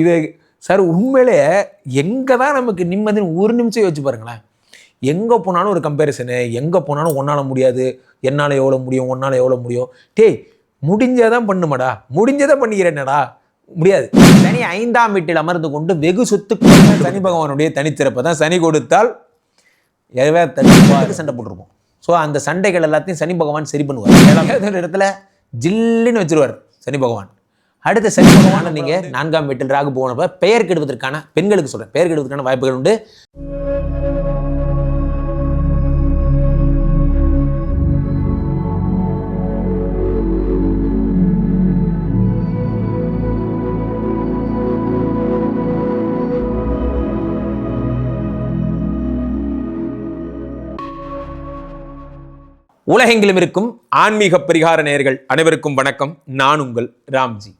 இது சார் உண்மையிலே எங்கே தான் நமக்கு நிம்மதின்னு ஒரு நிமிஷம் யோசிச்சு பாருங்களேன். எங்கே போனாலும் ஒரு கம்பேரிசனு எங்கே போனாலும் ஒன்றால் முடியாது என்னால் எவ்வளோ முடியும் ஒன்றால் எவ்வளோ முடியும். டேய் முடிஞ்சதான் பண்ணுமாடா முடிஞ்சதை பண்ணிக்கிறேன்னடா முடியாது. சனி ஐந்தாம் வீட்டில் அமர்ந்து கொண்டு வெகு சொத்து சனி பகவானுடைய தனித்திறப்பை தான் சனி கொடுத்தால் எவே தனிப்பாக சண்டை போட்டிருப்போம். ஸோ அந்த சண்டைகள் எல்லாத்தையும் சனி பகவான் சரி பண்ணுவார். இடத்துல ஜில்லுன்னு வச்சிருவார் சனி பகவான். அடுத்த சனி பகவானை நீங்கள் நான்காம் வீட்டில் ராகு போனப்ப பெயர் கெடுவதற்கான பெண்களுக்கு சொல்கிறேன் பெயர் கெடுவதற்கான வாய்ப்புகள் உண்டு. உலகெங்கிலும் இருக்கும் ஆன்மீக பரிகார நேயர்கள் அனைவருக்கும் வணக்கம். நான் உங்கள் ராம்ஜி.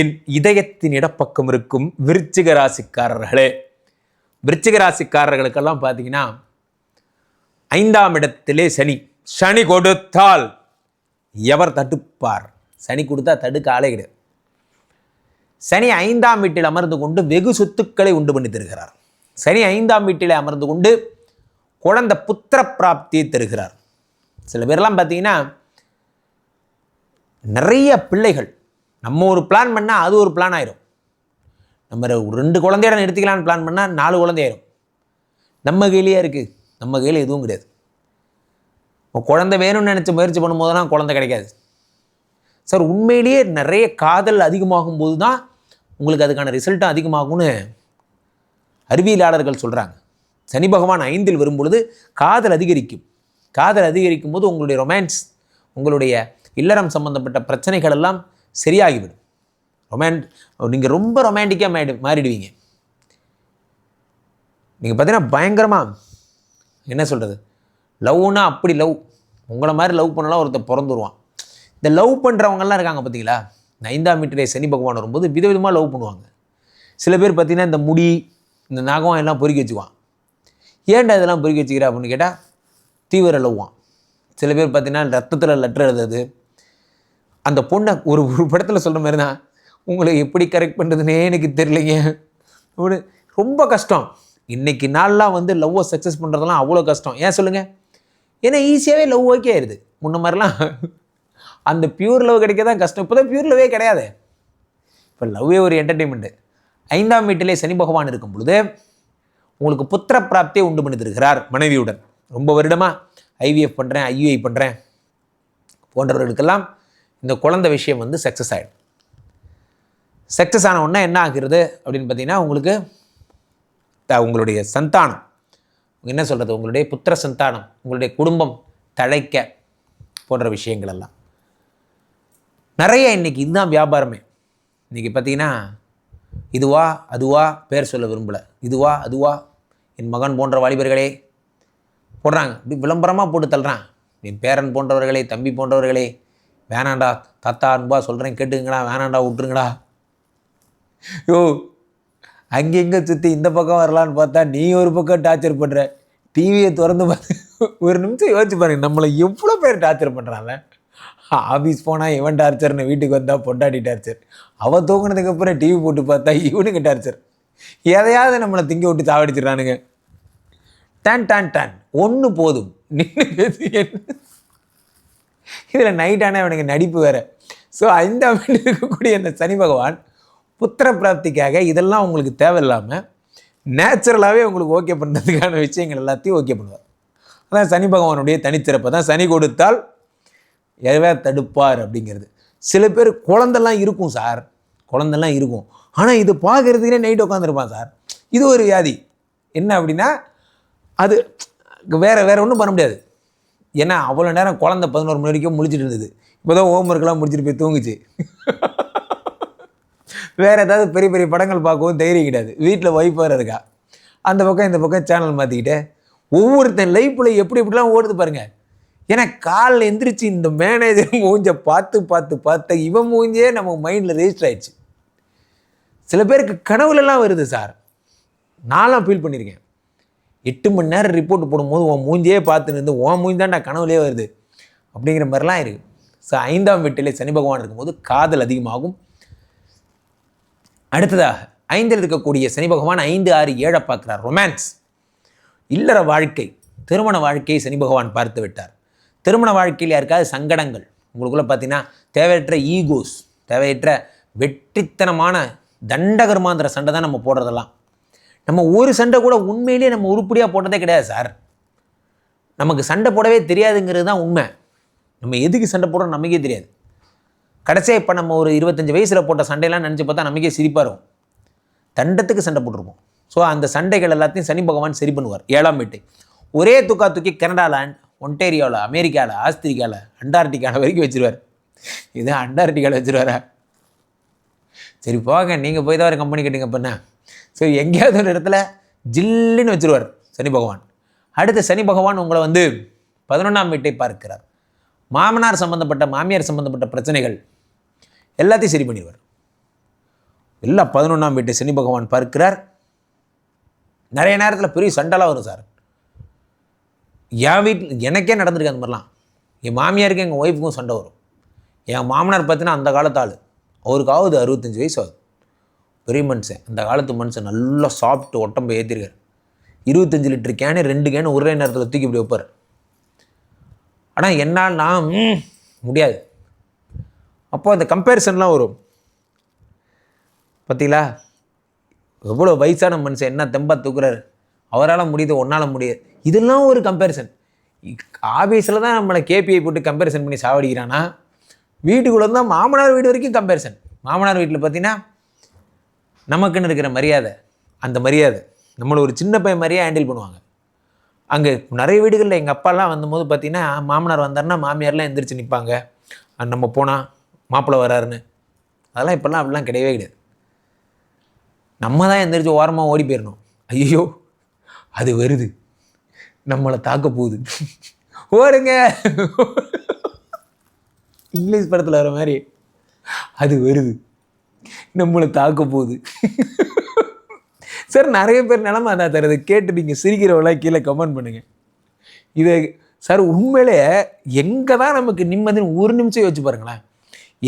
என் இதயத்தின் இடப்பக்கம் இருக்கும் விருச்சிக ராசிக்காரர்களே. விருச்சிக ராசிக்காரர்களுக்கெல்லாம் பார்த்தீங்கன்னா ஐந்தாம் இடத்திலே சனி. சனி கொடுத்தால் எவர் தடுப்பார்? சனி கொடுத்தா தடுக்க ஆலை கிடையாது. சனி ஐந்தாம் வீட்டில் அமர்ந்து கொண்டு வெகு சொத்துக்களை உண்டு பண்ணி தருகிறார். சனி ஐந்தாம் வீட்டில் அமர்ந்து கொண்டு குழந்தை புத்திர பிராப்தியை தருகிறார். சில பேர்லாம் பார்த்தீங்கன்னா நிறைய பிள்ளைகள் நம்ம ஒரு பிளான் பண்ணால் அது ஒரு பிளான் ஆயிரும். நம்ம ஒரு ரெண்டு குழந்தையோட நிறுத்திக்கலாம்னு பிளான் பண்ணால் நாலு குழந்தையாயிரும் நம்ம கையிலேயே இருக்குது நம்ம கையில் எதுவும் கிடையாது. குழந்தை வேணும்னு நினச்சி முயற்சி பண்ணும்போதெல்லாம் குழந்தை கிடைக்காது. சார் உண்மையிலேயே நிறைய காதல் அதிகமாகும் போது தான் உங்களுக்கு அதுக்கான ரிசல்ட்டும் அதிகமாகும்னு அறிவியலாளர்கள் சொல்கிறாங்க சனி பகவான் ஐந்தில் வரும்பொழுது காதல் அதிகரிக்கும். காதல் அதிகரிக்கும் போது உங்களுடைய ரொமான்ஸ் உங்களுடைய இல்லறம் சம்பந்தப்பட்ட பிரச்சனைகள் எல்லாம் சரியாகிவிடும். ரொமான் நீங்கள் ரொம்ப ரொமான்டிக்காக மாறி மாறிடுவீங்க. நீங்கள் பார்த்தீங்கன்னா பயங்கரமாக என்ன சொல்கிறது லவ்னா அப்படி லவ். உங்களை மாதிரி லவ் பண்ணலாம் ஒருத்தர் பிறந்துருவான். இந்த லவ் பண்ணுறவங்கலாம் இருக்காங்க பார்த்தீங்களா இந்த ஐந்தாம் மீட்டரே சனி பகவான் வரும்போது விதவிதமாக லவ் பண்ணுவாங்க. சில பேர் பார்த்தீங்கன்னா இந்த முடி இந்த நகம் எல்லாம் பொறுக்கி வச்சுக்குவான். ஏன்டா இதெல்லாம் பொறுக்கி வச்சுக்கிற அப்படின்னு கேட்டால் தீவிர லவ்வான் சில பேர் பார்த்தீங்கன்னா ரத்தத்தில் லெட்டர் எழுதுறது. அந்த பொண்ணை ஒரு ஒரு படத்தில் சொல்கிற மாதிரி தான் உங்களை எப்படி கரெக்ட் பண்ணுறதுனே எனக்கு தெரியலைங்க. ரொம்ப கஷ்டம். இன்னைக்கு நாள்லாம் வந்து லவ்வை சக்ஸஸ் பண்ணுறதெல்லாம் அவ்வளோ கஷ்டம். ஏன் சொல்லுங்கள் ஏன்னா ஈஸியாகவே லவ் ஓகே ஆயிடுது. முன்ன மாதிரிலாம் அந்த பியூர் லவ் கிடைக்க தான் கஷ்டம். இப்போ தான் பியூர் லவ்வே கிடையாது. இப்போ லவ்வே ஒரு என்டர்டெயின்மெண்ட்டு ஐந்தாம் வீட்டிலே சனி பகவான் இருக்கும் பொழுது உங்களுக்கு புத்திர பிராப்தியை உண்டு பண்ணி தருகிறார் மனைவியுடன். ரொம்ப வருடமாக ஐவிஎஃப் பண்ணுறேன் ஐயுஐ பண்ணுறேன் போன்றவர்களுக்கெல்லாம் இந்த குழந்தை விஷயம் வந்து சக்ஸஸ் ஆகிடும் சக்ஸஸ் ஆன உடனே என்ன ஆகிறது அப்படின்னு பார்த்தீங்கன்னா உங்களுக்கு த- உங்களுடைய சந்தானம். என்ன சொல்கிறது உங்களுடைய புத்திர சந்தானம் உங்களுடைய குடும்பம் தழைக்க போன்ற விஷயங்கள் எல்லாம். நிறைய இன்னைக்கு இதுதான் வியாபாரமே. இன்றைக்கி பார்த்தீங்கன்னா இதுவா அதுவா பேர் சொல்ல விரும்பல. இதுவா அதுவா என் மகன் போன்ற வாலிபர்களே போடுறாங்க. இப்படி விளம்பரமாக போட்டு தள்ளுறான். என் பேரன் போன்றவர்களே தம்பி போன்றவர்களே வேணாண்டா தத்தா அன்பா சொல்கிறேன் கேட்டுங்கடா வேணாண்டா விட்டுருங்கடா. யோ அங்கெங்கே சுற்றி இந்த பக்கம் வரலான்னு பார்த்தா நீ ஒரு பக்கம் டார்ச்சர் பண்ணுற டிவியை திறந்து பார்த்து ஒரு நிமிஷம் யோசிச்சு பாருங்க நம்மளை எவ்வளோ பேர் டார்ச்சர் பண்ணுறாங்க ஆஃபீஸ் போனால் இவன் டார்ச்சர்னு வீட்டுக்கு வந்தால் பொண்டாடி டார்ச்சர். அவள் தூங்கினதுக்கப்புறம் டிவி போட்டு பார்த்தா இவனுக்கு டார்ச்சர். எதையாவது நம்மளை திங்க விட்டு சாவடிச்சிடறானுங்க. Tan tan tan. ஒன்று போதும். நின்று பேசி என்ன இதில் நைட் ஆனால் நடிப்பு வேறு. ஸோ ஐந்தாம் வீடு இருக்கக்கூடிய அந்த சனி பகவான் புத்திர பிராப்திக்காக இதெல்லாம் உங்களுக்கு தேவையில்லாமல் நேச்சுரலாகவே உங்களுக்கு ஓகே பண்ணுறதுக்கான விஷயங்கள் எல்லாத்தையும் ஓகே பண்ணுவார். அதான் சனி பகவானுடைய தனிச்சிறப்பு. தான் சனி கொடுத்தால் எதவே தடுப்பார் அப்படிங்கிறது. சில பேர் குழந்தெல்லாம் இருக்கும் சார். குழந்தெல்லாம் இருக்கும். ஆனால் இது பார்க்குறதுக்கே நைட் உட்காந்துருப்பான் சார். இது ஒரு வியாதி. என்ன அப்படின்னா அது வேற வேறு ஒன்றும் பண்ண முடியாது. ஏன்னா அவ்வளோ நேரம் குழந்தை பதினோரு மணி வரைக்கும் முழிச்சிட்டு இருந்தது. இப்போ தான் ஹோம்ஒர்க்லாம் முடிச்சுட்டு போய் தூங்குச்சு. வேறு ஏதாவது பெரிய பெரிய படங்கள் பார்க்கவும் தைரியம் கிடையாது. வீட்டில் ஒய்ஃப் வேறு இருக்கா? அந்த பக்கம் இந்த பக்கம் சேனல் மாற்றிக்கிட்டேன் ஒவ்வொருத்தன் லைஃப்பில் எப்படி எப்படிலாம் ஓடுது பாருங்கள் ஏன்னா காலில் எந்திரிச்சு இந்த மேனேஜர் மூஞ்ச பார்த்து பார்த்து பார்த்து இவன் மூஞ்சே நம்ம மைண்டில் ரெஜிஸ்டர் ஆயிடுச்சு. சில பேருக்கு கனவுலலாம் வருது சார். நான்லாம் ஃபீல் பண்ணியிருக்கேன் எட்டு மணி நேரம் ரிப்போர்ட் போடும்போது உன் மூஞ்சியே பார்த்து நின்று உன் மூஞ்சி தான்டா கனவுலே வருது. அப்படிங்கிற மாதிரிலாம் இருக்குது ஸோ ஐந்தாம் வீட்டிலே சனி பகவான் இருக்கும்போது காதல் அதிகமாகும். அடுத்ததாக ஐந்தில் இருக்கக்கூடிய சனி பகவான் ஐந்து ஆறு ஏழை பார்க்குறார். ரொமான்ஸ் இல்லற வாழ்க்கை. திருமண வாழ்க்கையை சனி பகவான் பார்த்து விட்டார். திருமண வாழ்க்கையில் யாருக்காவது சங்கடங்கள்? உங்களுக்குள்ள பார்த்தீங்கன்னா தேவையற்ற ஈகோஸ் தேவையற்ற வெற்றித்தனமான தண்டகர்மாந்திர சண்டை தான் நம்ம போடுறதெல்லாம். நம்ம ஒரு சண்டை கூட உண்மையிலேயே நம்ம உருப்படியாக போட்டதே கிடையாது சார் நமக்கு சண்டை போடவே தெரியாதுங்கிறது தான் உண்மை. நம்ம எதுக்கு சண்டை போடுறோம் நமக்கே தெரியாது. கடைசியாக இப்போ நம்ம ஒரு இருபத்தஞ்சி வயசில் போட்ட சண்டையெல்லாம் நினச்சி பார்த்தா நமக்கே சிரிப்பாக இருக்கும். தண்டத்துக்கு சண்டை போட்டிருப்போம். ஸோ அந்த சண்டைகள் எல்லாத்தையும் சனி பகவான் சரி பண்ணுவார் ஏழாம் வீட்டு. ஒரே துக்கா தூக்கி கனடாவில் ஒன்டேரியாவில் அமெரிக்காவில் ஆஸ்திரிக்காவில் அண்டார்டிகாவில் வரைக்கும் வச்சிருவார். இது அண்டார்டிகாவில் வச்சுருவாரா? சரி போக நீங்கள் போய் தான் ஒரு கம்பெனி கட்டுங்க பண்ண ஸோ எங்கேயாவது ஒரு இடத்துல ஜில்லுன்னு வச்சுருவார் சனி பகவான். அடுத்து சனி பகவான் உங்களை வந்து பதினொன்றாம் வீட்டை பார்க்கிறார். மாமனார் சம்பந்தப்பட்ட மாமியார் சம்பந்தப்பட்ட பிரச்சனைகள் எல்லாத்தையும் சரி பண்ணிடுவார். எல்லாம் பதினொன்றாம் வீட்டை சனி பகவான் பார்க்கிறார். நிறைய நேரத்தில் பெரிய சண்டைலாம் வரும் சார். என் வீட்டில் எனக்கே நடந்திருக்கு அந்த மாதிரிலாம். என் மாமியாருக்கு எங்கள் ஒய்ஃபுக்கும் சண்டை வரும். என் மாமனார் பார்த்தீங்கன்னா அந்த காலத்து ஆள். அவருக்காவது அறுபத்தஞ்சு வயசு ஆகுது. பெரிய மனுஷன். அந்த காலத்து மனுஷன் நல்லா சாப்பிட்டு உடம்பு ஏற்றிருக்காரு இருபத்தஞ்சு லிட்டர் கேனு ரெண்டு கேனு ஒரே நேரத்தில் தூக்கி இப்படி வைப்பார். ஆனால் என்னால் நான் முடியாது. அப்போ அந்த கம்பேரிசன்லாம் வரும். பார்த்தீங்களா எவ்வளோ வயசான மனுஷன் என்ன தெம்பா தூக்குறாரு. அவரால் முடியுது ஒன்றால் முடியாது. இதெல்லாம் ஒரு கம்பேரிசன் ஆஃபீஸில் தான் நம்மளை கேபிஐ போட்டு கம்பேரிசன் பண்ணி சாவடிக்கிறானா? வீட்டுக்குள்ளே தான் மாமனார் வீடு வரைக்கும் கம்பேரிசன் மாமனார் வீட்டில் பார்த்தீங்கன்னா நமக்குன்னு இருக்கிற மரியாதை அந்த மரியாதை நம்மளை ஒரு சின்ன பையன் மாதிரியே ஹேண்டில் பண்ணுவாங்க. அங்கே நிறைய வீடுகளில் எங்கள் அப்பாலாம் வந்தபோது பார்த்தீங்கன்னா மாமனார் வந்தாருன்னா மாமியார்லாம் எந்திரிச்சு நிற்பாங்க நம்ம போனால் மாப்பிள்ளை வராருன்னு. அதெல்லாம் இப்போல்லாம் அப்படிலாம் கிடையவே கிடையாது. நம்ம தான் எந்திரிச்சு ஓரமாக ஓடி போயிடணும் ஐயோ அது வருது. நம்மளை தாக்க போகுது. ஓடுங்க. இங்கிலீஷ் படத்தில் வர மாதிரி. அது வருது. நம்மளை தாக்க போகுது. சார் நிறைய பேர் நிலமை அதான் சார். அதை கேட்டு நீங்கள் சிரிக்கிறவங்களாம் கீழே கமெண்ட் பண்ணுங்கள் இதை சார் உண்மையிலே எங்கே தான் நமக்கு நிம்மதின்னு ஒரு நிமிஷம் யோசிச்சு பாருங்களேன்.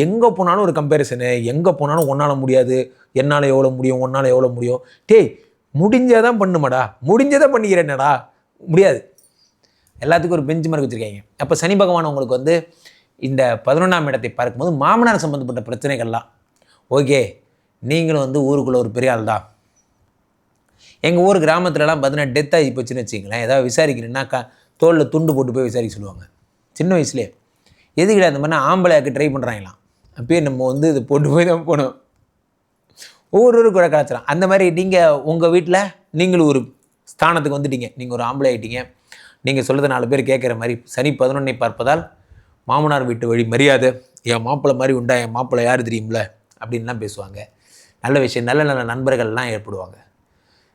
எங்கே போனாலும் ஒரு கம்பேரிசனு எங்கே போனாலும் ஒன்றால் முடியாது. என்னால் எவ்வளோ முடியும் ஒன்றால் எவ்வளோ முடியும். டேய் முடிஞ்சதான் பண்ணுமாடா. முடிஞ்சதை பண்ணிக்கிறேன்னடா முடியாது. எல்லாத்துக்கும் ஒரு பெஞ்ச் மார்க் வச்சுருக்காங்க. அப்போ சனி பகவான் உங்களுக்கு வந்து இந்த பதினொன்றாம் இடத்தை பார்க்கும்போது மாமனார் சம்மந்தப்பட்ட பிரச்சனைகள்லாம் ஓகே நீங்களும் வந்து ஊருக்குள்ளே ஒரு பெரிய ஆள் தான் எங்கள் ஊர் கிராமத்துலலாம் பார்த்தீங்கன்னா டெத் ஆகி போச்சுன்னு வச்சிங்களேன் ஏதாவது விசாரிக்கிறேன்னா க தோளில் துண்டு போட்டு போய் விசாரிக்க சொல்லுவாங்க. சின்ன வயசுலேயே. எதுக்கிட்ட அந்த மாதிரி ஆம்பளையாக்கு ட்ரை பண்ணுறாங்களாம் அப்பயே நம்ம வந்து இது போட்டு போய் தான் போகணும் ஒவ்வொரு கூட கலாச்சாரம். அந்த மாதிரி நீங்கள் உங்கள் வீட்டில் நீங்களும் ஒரு ஸ்தானத்துக்கு வந்துட்டீங்க. நீங்கள் ஒரு ஆம்பளை ஆகிட்டீங்க நீங்கள் சொல்கிறது நாலு பேர் கேட்குற மாதிரி சனி பதினொன்னை பார்ப்பதால் மாமனார் வீட்டு வழி மரியாதை. என் மாப்பிள்ளை மாதிரி உண்டா? என் மாப்பிள்ளை யார் தெரியும்ல? அப்படின்லாம் பேசுவாங்க. நல்ல விஷயம் நல்ல நல்ல நண்பர்கள்லாம் ஏற்படுவாங்க.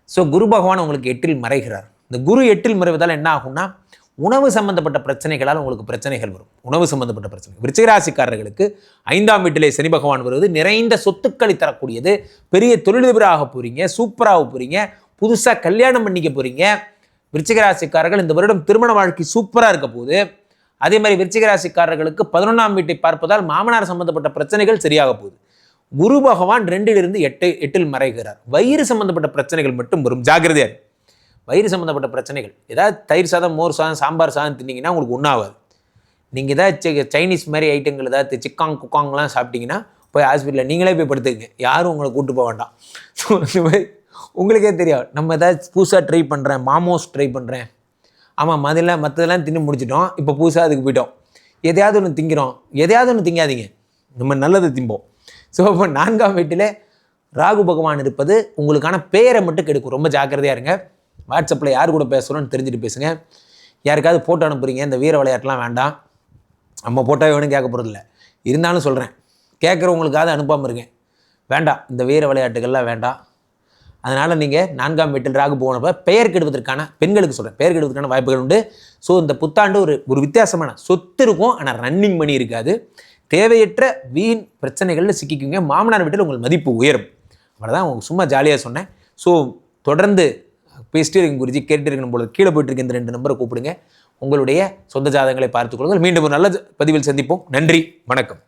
ஸோ குரு பகவான் உங்களுக்கு எட்டில் மறைகிறார். இந்த குரு எட்டில் மறைவதால் என்ன ஆகும்னா உணவு சம்பந்தப்பட்ட பிரச்சனைகளால் உங்களுக்கு பிரச்சனைகள் வரும். உணவு சம்பந்தப்பட்ட பிரச்சனை விருச்சிகராசிக்காரர்களுக்கு ஐந்தாம் வீட்டிலே சனி பகவான் வருவது நிறைந்த சொத்துக்களை தரக்கூடியது. பெரிய தொழிலதிபராக போகிறீங்க சூப்பராக போகிறீங்க புதுசாக கல்யாணம் பண்ணிக்க போகிறீங்க விருச்சிகராசிக்காரர்கள் இந்த வருடம் திருமண வாழ்க்கை சூப்பராக இருக்க போகுது. அதே மாதிரி விருச்சிகராசிக்காரர்களுக்கு பதினொன்றாம் வீட்டை பார்ப்பதால் மாமனார் சம்பந்தப்பட்ட பிரச்சனைகள் சரியாக போகுது. குரு பகவான் ரெண்டிலிருந்து எட்டு எட்டில் மறைகிறார். வயிறு சம்பந்தப்பட்ட பிரச்சனைகள் மட்டும் வரும். ஜாக்கிரதையா வயிறு சம்பந்தப்பட்ட பிரச்சனைகள். ஏதாவது தயிர் சாதம் மோர் சாதம் சாம்பார் சாதம் தின்னீங்கன்னா உங்களுக்கு ஒன்றாகாது நீங்கள் ஏதாவது சைனீஸ் மாதிரி ஐட்டங்கள் ஏதாவது சிக்காங் குக்காங்லாம் சாப்பிட்டீங்கன்னா போய் ஹாஸ்பிட்டலில் நீங்களே போய் படுத்துக்கங்க. யாரும் உங்களை கூட்டு போக வேண்டாம். ஸோ இந்த மாதிரி உங்களுக்கே தெரியும். நம்ம ஏதாவது புதுசாக ட்ரை பண்ணுறேன் மாமோஸ் ட்ரை பண்ணுறேன் ஆமாம் மதில் மற்றதெல்லாம் தின்னு முடிச்சிட்டோம். இப்போ புதுசாக அதுக்கு போயிட்டோம். எதையாவது ஒன்று திங்கிறோம். எதையாவது ஒன்று திங்காதீங்க. நம்ம நல்லது திம்போம். ஸோ இப்போ நான்காம் வீட்டில் ராகு பகவான் இருப்பது உங்களுக்கான பெயரை மட்டும் கெடுக்கும். ரொம்ப ஜாக்கிரதையாக இருங்க. வாட்ஸ்அப்பில் யார் கூட பேசுகிறோன்னு தெரிஞ்சுட்டு பேசுங்க. யாருக்காவது ஃபோட்டோ அனுப்புகிறீங்க இந்த வீர விளையாட்டுலாம் வேண்டாம். நம்ம போட்டோ வேணும் கேட்க போகிறதில்ல இருந்தாலும் சொல்கிறேன் கேட்குறவங்களுக்காவது அனுப்பாமல் இருக்கேன் வேண்டாம். இந்த வீர விளையாட்டுகள்லாம் வேண்டாம். அதனால் நீங்கள் நான்காம் வீட்டில் ராகு போனப்போ பெயர் கெடுவதற்கான பெண்களுக்கு சொல்கிறேன் பெயர் கெடுவதற்கான வாய்ப்புகள் உண்டு. ஸோ இந்த புத்தாண்டு ஒரு ஒரு வித்தியாசமான சொத்து இருக்கும். ஆனால் ரன்னிங் மணி இருக்காது. தேவையற்ற வீண் பிரச்சனைகளில் சிக்கிக்குங்க. மாமனார் வீட்டில் உங்கள் மதிப்பு உயரும். அவ்வளோதான் உங்களுக்கு சும்மா ஜாலியாக சொன்னேன். ஸோ தொடர்ந்து பேசிட்டு இருக்கும் குருஜி கேட்டு இருக்கணும் போல. கீழே போயிட்டு இருக்க இந்த ரெண்டு நம்பரை கூப்பிடுங்க. உங்களுடைய சொந்த ஜாதகங்களை பார்த்துக்கொள்ளுங்கள் மீண்டும் ஒரு நல்ல பதிவில் சந்திப்போம். நன்றி வணக்கம்.